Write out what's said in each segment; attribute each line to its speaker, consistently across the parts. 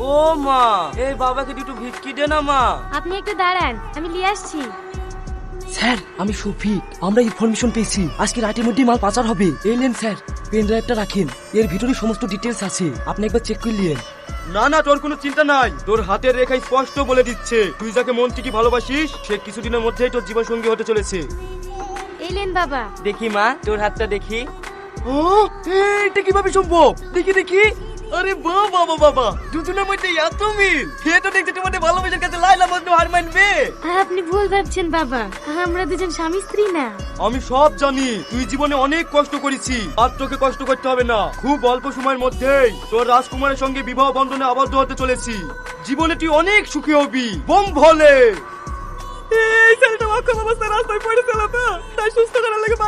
Speaker 1: ও মা এই বাবাকে দুটো ভিক্ষি দে না মা।
Speaker 2: আপনি একটু দাঁড়ান আমি নিয়ে আসছি।
Speaker 3: স্যার আমি শফিক আমরা ইনফরমেশন পেয়েছি। আজকে রাতের মধ্যেই মাল পাচার হবে। এই নেন স্যার পেন ড্রাইভটা রাখেন। এর ভিতরে সমস্ত ডিটেলস আছে। আপনি একবার চেক করে নিন
Speaker 4: না না তোর কোনো চিন্তা নাই। তোর হাতের রেখাই স্পষ্ট বলে দিচ্ছে। তুই যাকে মন থেকে ভালোবাসিস সে কিছুদিনের মধ্যেই তোর জীবন সঙ্গী হতে চলেছে।
Speaker 2: এলেন বাবা।
Speaker 1: দেখি মা তোর হাতটা দেখি।
Speaker 3: ও এটা কীভাবে সম্ভব? দেখি দেখি। আরে বাবা বাবা বাবা দুজনের মধ্যে এত মিল। এটা দেখতে তোমাদের ভালোবাসার কাছে লাইলা মধ্যে হার মানবে।
Speaker 2: আপনি ভুল ভাবছেন বাবা। আমরা দুজন স্বামী স্ত্রী না।
Speaker 4: আমি সব জানি তুই জীবনে অনেক কষ্ট করেছি। আর তোকে কষ্ট করতে হবে না। খুব অল্প সময়ের মধ্যেই তোর রাজকুমারের সঙ্গে বিবাহ বন্ধনে আবদ্ধ হতে চলেছি। জীবনে তুই অনেক সুখী হবি। বোম ভলে। এই ছেলেটা অক্ষম অবস্থায় রাস্তায় পড়েছিল তো। তাই সুস্থ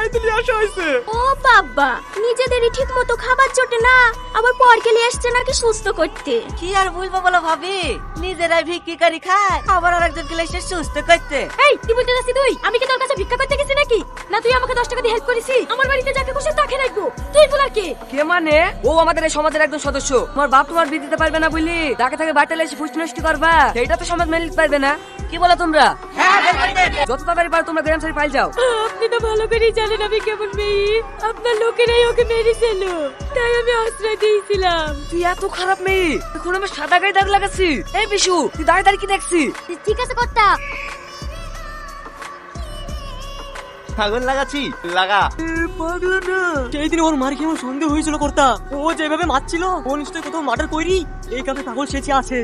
Speaker 4: বাড়িতে নিয়ে আসা হয়েছে।
Speaker 5: ও বাবা নিজেদেরই ঠিক মতো খাবার জোটে না আবার পরকে নিয়ে আসছে নাকি সুস্থ করতে।
Speaker 6: কি আর বলব বলো ভাবি? নিজেরাই ভিক্ষি করে খায় আবার আরেকজন গেলে সে সুস্থ করতে।
Speaker 2: এই কি বলতে যাচ্ছি তুই? আমি কি তোর কাছে ভিক্ষা করতে গেছি নাকি? না তুই আমাকে দশ টাকা দিয়ে হেল্প করেছিস? আমার বাড়িতে যাকে বসে তাকে রাখব। তুই বলার কে?
Speaker 7: কে মানে? ও আমাদের এই সমাজের একজন সদস্য। তোমার বাপ তোমার বিয়ে দিতে পারবে না বুঝলি তাকে তাকে বাটালে এসে ফুসতে নষ্ট করবা। সেইটা তো সমাজ মেনে পারবে না। কি বলো তোমরা? যত তাড়াতাড়ি পারো তোমরা গ্রাম সারি পাই যাও।
Speaker 2: আপনি তো ভালো করেই জানেন আমি কেমন মেয়ে। আপনার লোকেরাই ওকে মেরেছিল তাই আমি আশ্রয় দিয়েছিলাম।
Speaker 7: তুই এত খারাপ মেয়ে। এখন আমি সাদা গায়ে দাগ লাগাচ্ছি। এই বিশু তুই দাঁড়িয়ে দাঁড়িয়ে কি দেখছি?
Speaker 5: ঠিক আছে কর্তা।
Speaker 4: আগুন লাগাচ্ছি লাগা।
Speaker 3: সেই দিন ওর মার কি আমার সন্দেহ হয়েছিল কর্তা। ও যেভাবে মারছিল ও নিশ্চয়ই কোথাও মার্ডার করি এই কাপে পাগল সেচে আছে।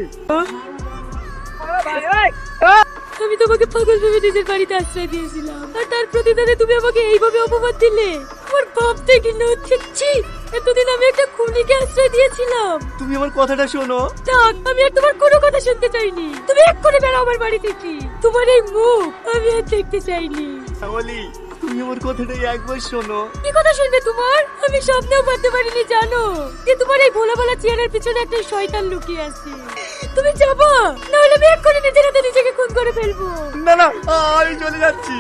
Speaker 2: আমি তোমাকে পাগল ভেবে নিজের বাড়িতে আশ্রয় দিয়েছিলাম। আর তার প্রতিদানে তুমি আমাকে এইভাবে অপবাদ দিলে। আমার বাপ হচ্ছে নচ্ছি এতদিন আমি একটা খুনিকে আশ্রয় দিয়েছিলাম।
Speaker 4: তুমি আমার কথাটা শোনো।
Speaker 2: থাক আমি আর তোমার কোনো কথা শুনতে চাইনি। তুমি এক্ষুনি বেরো আমার বাড়ি থেকে। তোমার এই মুখ আমি আর দেখতে চাইনি।
Speaker 4: শ্যামলি তুমি আমার কথাটাই একবার শোনো।
Speaker 2: কি কথা শুনবে তোমার? আমি স্বপ্নেও ভাবতে পারিনি জানো? যে তোমার এই ভোলা ভোলা চেয়ারের পিছনে একটা শয়তান লুকিয়ে আছে। তুমি যাব? নাহলে আমি এক্ষুনি নিজের হাতে নিজেকে খুন করে ফেলব।
Speaker 4: না না আমি চলে যাচ্ছি।